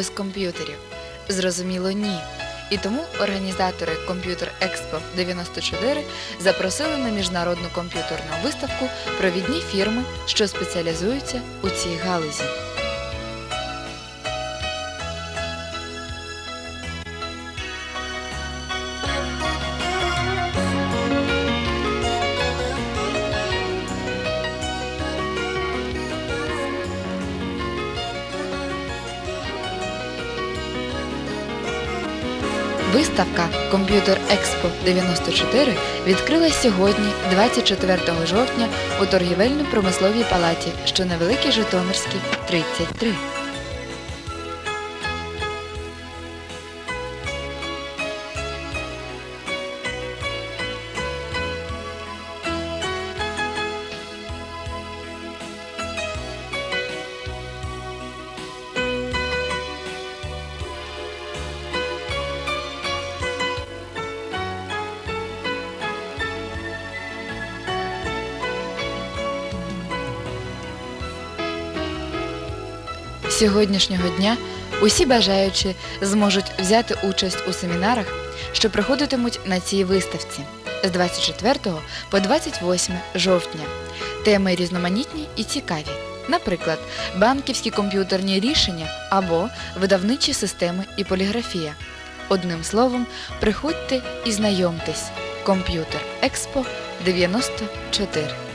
без комп'ютерів? Зрозуміло, ні. І тому організатори Комп'ютер Експо 94 запросили на міжнародну комп'ютерну виставку провідні фірми, що спеціалізуються у цій галузі. Виставка Комп'ютер Експо 94 відкрилась сьогодні, 24 жовтня, у торгівельно-промисловій палаті, що на Великій Житомирській, 33. Сьогоднішнього дня усі бажаючі зможуть взяти участь у семінарах, що проходитимуть на цій виставці з 24 по 28 жовтня. Теми різноманітні і цікаві. Наприклад, банківські комп'ютерні рішення або видавничі системи і поліграфія. Одним словом, приходьте і знайомтесь. Комп'ютер Експо 94.